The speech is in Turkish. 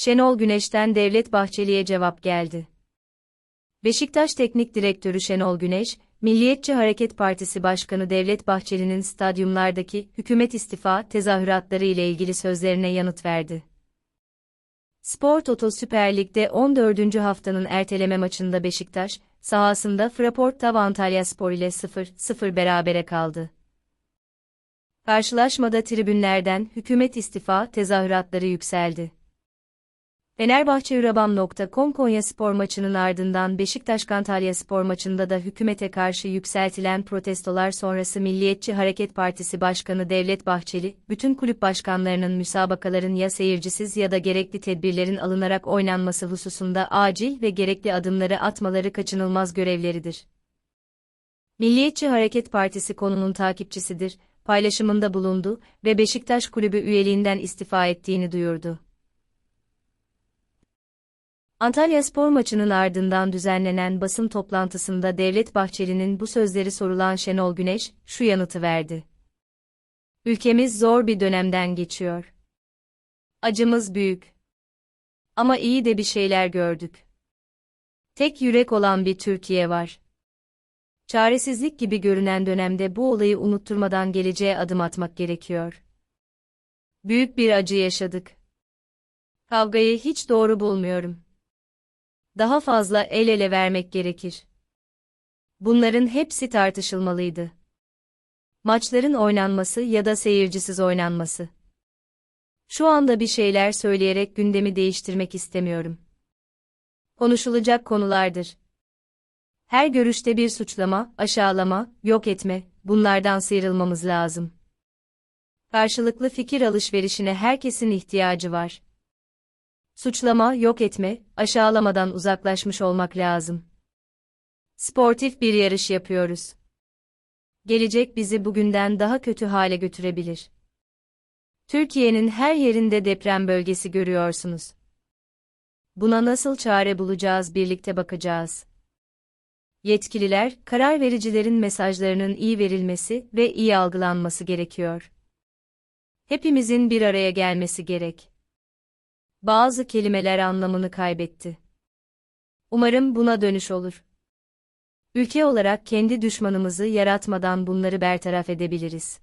Şenol Güneş'ten Devlet Bahçeli'ye cevap geldi. Beşiktaş Teknik Direktörü Şenol Güneş, Milliyetçi Hareket Partisi Başkanı Devlet Bahçeli'nin stadyumlardaki hükümet istifa tezahüratları ile ilgili sözlerine yanıt verdi. Spor Toto Süper Lig'de 14. haftanın erteleme maçında Beşiktaş, sahasında Fraport Tav Antalya Spor ile 0-0 berabere kaldı. Karşılaşmada tribünlerden hükümet istifa tezahüratları yükseldi. Fenerbahçeürabam.com Konya spor maçının ardından Beşiktaş Antalya spor maçında da hükümete karşı yükseltilen protestolar sonrası Milliyetçi Hareket Partisi Başkanı Devlet Bahçeli, bütün kulüp başkanlarının müsabakaların ya seyircisiz ya da gerekli tedbirlerin alınarak oynanması hususunda acil ve gerekli adımları atmaları kaçınılmaz görevleridir. Milliyetçi Hareket Partisi konunun takipçisidir, paylaşımında bulundu ve Beşiktaş kulübü üyeliğinden istifa ettiğini duyurdu. Antalya spor maçının ardından düzenlenen basın toplantısında Devlet Bahçeli'nin bu sözleri sorulan Şenol Güneş, şu yanıtı verdi. Ülkemiz zor bir dönemden geçiyor. Acımız büyük. Ama iyi de bir şeyler gördük. Tek yürek olan bir Türkiye var. Çaresizlik gibi görünen dönemde bu olayı unutturmadan geleceğe adım atmak gerekiyor. Büyük bir acı yaşadık. Kavgayı hiç doğru bulmuyorum daha fazla el ele vermek gerekir. Bunların hepsi tartışılmalıydı. Maçların oynanması ya da seyircisiz oynanması. Şu anda bir şeyler söyleyerek gündemi değiştirmek istemiyorum. Konuşulacak konulardır. Her görüşte bir suçlama, aşağılama, yok etme, bunlardan sıyrılmamız lazım. Karşılıklı fikir alışverişine herkesin ihtiyacı var. Suçlama, yok etme, aşağılamadan uzaklaşmış olmak lazım. Sportif bir yarış yapıyoruz. Gelecek bizi bugünden daha kötü hale götürebilir. Türkiye'nin her yerinde deprem bölgesi görüyorsunuz. Buna nasıl çare bulacağız birlikte bakacağız. Yetkililer, karar vericilerin mesajlarının iyi verilmesi ve iyi algılanması gerekiyor. Hepimizin bir araya gelmesi gerek bazı kelimeler anlamını kaybetti. Umarım buna dönüş olur. Ülke olarak kendi düşmanımızı yaratmadan bunları bertaraf edebiliriz.